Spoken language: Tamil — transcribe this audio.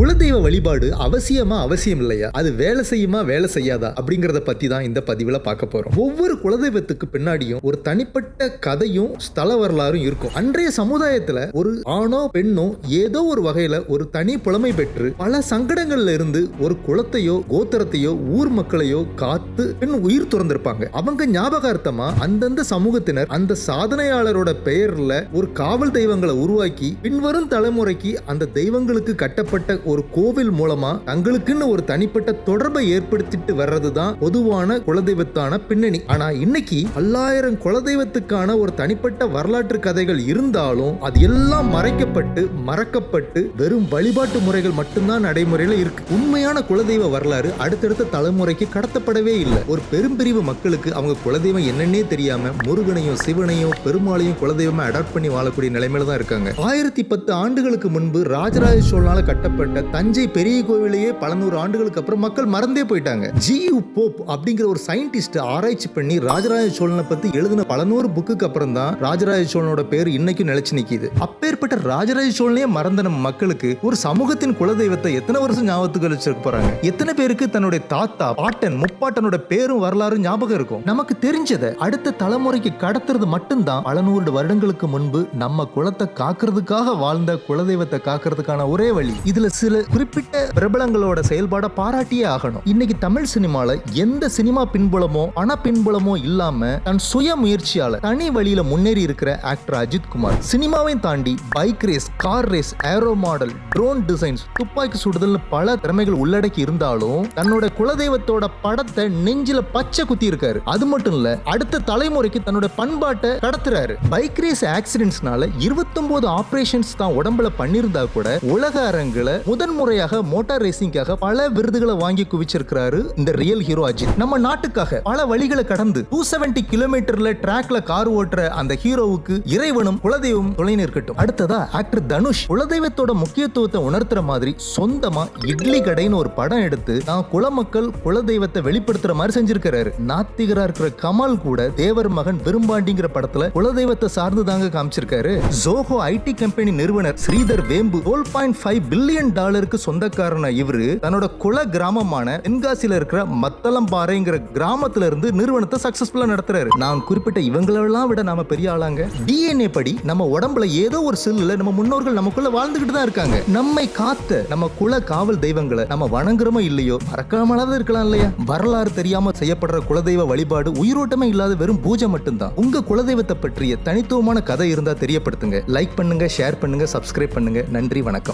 குலதெய்வ வழிபாடு அவசியமா அவசியம் இல்லையா அது வேலை செய்யுமா வேலை செய்யாதா? அப்படிங்கறத பத்தி தான் இந்த பதிவுல பார்க்க போறோம். ஒவ்வொரு குலதெய்வத்துக்கு பின்னாடியும் ஒரு தனிப்பட்ட கதையும் ஸ்தல வரலாறும் இருக்கும். அன்றைய சமுதாயத்துல ஒரு ஆணோ பெண்ணோ ஏதோ ஒரு வகையில ஒரு தனி புலமை பெற்று பல சங்கடங்கள்ல இருந்து ஒரு குலத்தையோ கோத்திரத்தையோ ஊர் மக்களையோ காத்து பெண் உயிர் துறந்திருப்பாங்க. அவங்க ஞாபகார்த்தமா அந்தந்த சமூகத்தினர் அந்த சாதனையாளரோட பெயர்ல ஒரு காவல் தெய்வங்களை உருவாக்கி பின்வரும் தலைமுறைக்கு அந்த தெய்வங்களுக்கு கட்டப்பட்ட ஒரு கோவில் மூலமா தங்களுக்குன்னு ஒரு தனிப்பட்ட தொடர்பை ஏற்படுத்திட்டு வர்றதுதான் பொதுவான குலதெய்வத்தான பின்னணி. ஆனா இன்னைக்கு பல்லாயிரம் குலதெய்வத்துக்கான ஒரு தனிப்பட்ட வரலாற்று கதைகள் இருந்தாலும் அது எல்லாம் மறைக்கப்பட்டு மறக்கப்பட்டு வெறும் வழிபாட்டு முறைகள் மட்டும்தான் நடைமுறையில இருக்கு. உண்மையான குலதெய்வ வரலாறு அடுத்தடுத்த தலைமுறைக்கு கடத்தப்படவே இல்லை. ஒரு பெரும்பிரிவு மக்களுக்கு அவங்க குலதெய்வம் என்னன்னே தெரியாம முருகனையும் சிவனையும் பெருமாளையும் குலதெய்வமா அடாப்ட் பண்ணி வாழக்கூடிய நிலைமையில தான் இருக்காங்க. ஆயிரத்தி பத்து ஆண்டுகளுக்கு முன்பு ராஜராஜ சோழனால கட்டப்பட்ட தஞ்சை பெரிய கோவிலையே பல நூறு ஆண்டுகளுக்கு அப்புறம் மக்கள் மறந்தே போயிட்டாங்க. ஜி யு போப் அப்படிங்கிற ஒரு சயின்டிஸ்ட் ஆராய்ச்சி பண்ணி ராஜராஜ சோழனை பத்தி எழுதின பல நூறு புக்குக்கு அப்புறம் தான் ராஜராஜ சோழனோட பேர் இன்னைக்கும் நிலைச்சு நிக்குது. அப்பேற்பட்ட ராஜராஜ சோழனையே மறந்த நம்ம மக்களுக்கு ஒரு சமூகத்தின் குலதெய்வத்தை எத்தனை வருஷம் ஞாபகத்துக்கு வச்சிருக்க போறாங்க? எத்தனை பேருக்கு தன்னுடைய தாத்தா பாட்டன் முப்பாட்டனோட பேரும் வரலாறு ஞாபகம் இருக்கும்? நமக்கு தெரிஞ்சதை அடுத்த தலைமுறைக்கு கடத்துறது மட்டும்தான் பல நூறு வருடங்களுக்கு முன்பு நம்ம குலத்தை காக்கிறதுக்காக வாழ்ந்த குலதெய்வத்தை காக்கிறதுக்கான ஒரே வழி. இதுல சில குறிப்பிட்ட பிரபலங்களோட செயல்பாட பாராட்டியே ஆகணும். இன்னைக்கு தமிழ் சினிமால எந்த சினிமா பின்புலமோ பண பின்புலமோ இல்லாம தன் சுய முயற்சியால தனி வழியில முன்னேறி இருக்கிற ஆக்டர் அஜித் குமார். சினிமாவையும் தாண்டி bike race car race aero model drone designs துப்பாக்கி சுடுதல் பல திறமைகள் உள்ளடக்கி இருந்தாலும் தன்னோட குலதெய்வத்தோட படத்தை நெஞ்சில பச்சை குத்தி இருக்காரு அது மட்டும் இல்ல அடுத்த தலைமுறைக்கு தன்னோட பண்பாட்டை கடத்துறாரு. பைக் ரேஸ் ஆக்சிடென்ட்ஸ்னால 29 ஆபரேஷன்ஸ் தான் உடம்புல பண்ணியிருந்தா கூட உலக அரங்குல முதன் முறையாக மோட்டார் ரேசிங்காக பல விருதுகளை வாங்கி குவிச்சிருக்கிறாரு இந்த ரியல் ஹீரோ அஜித். நம்ம நாட்டுக்காக பல வழிகளை கடந்து டூ செவன்டி கிலோமீட்டர்ல டிராக்ல கார் ஓட்டுற அந்த ஹீரோவுக்கு இறைவனும் குலதெய்வம் துணை நிற்கட்டும். அடுத்ததா ஆக்டர் தனுஷ். குலதெய்வத்தோட முக்கியத்துவத்தை உணர்த்துற மாதிரி சொந்தமா இட்லி கடைன்னு ஒரு படம் எடுத்து நான் குலமக்கள் குலதெய்வத்தை வெளிப்படுத்துற மாதிரி செஞ்சிருக்கிறாரு. நாத்திகரா இருக்கிற கமல் கூட தேவர் மகன் பெரும்பாண்டிங்கிற படத்துல குலதெய்வத்தை சார்ந்து தாங்க காமிச்சிருக்காரு. ஜோஹோ ஐடி கம்பெனி நிறுவனர் Sridhar Vembu twelve point five billion டாலருக்கு சொந்தக்காரன இவரு தன்னோட குல கிராமமான தென்காசியில இருக்கிற மத்தளம்பாறைங்கிற கிராமத்துல இருந்து நிறுவனத்தை சக்சஸ்ஃபுல்லா நடத்துறாரு. நான் குறிப்பிட்ட இவங்களெல்லாம் விட நாம பெரிய ஆளாங்க. டிஎன்ஏ படி நம்ம உடம்புல ஏதோ ஒரு செல்லுல நம்ம முன்னோர்கள் நமக்குள்ள வாழ்ந்துகிட்டு தான் இருக்காங்க. நம்மை காத்த நம்ம குல காவல் தெய்வங்களை நம்ம வணங்குறோமோ இல்லையோ மறக்காமலாவது இருக்கலாம் இல்லையா? வரலாறு தெரியாம செய்யப்படுற குலதெய்வ வழிபாடு உயிரோட்டமே இல்லாத வெறும் பூஜை மட்டும்தான். உங்க குலதெய்வத்தை பற்றிய தனித்துவமான கதை இருந்தா தெரியப்படுத்துங்க. லைக் பண்ணுங்க ஷேர் பண்ணுங்க சப்ஸ்கிரைப் பண்ணுங்க. நன்றி வணக்கம்.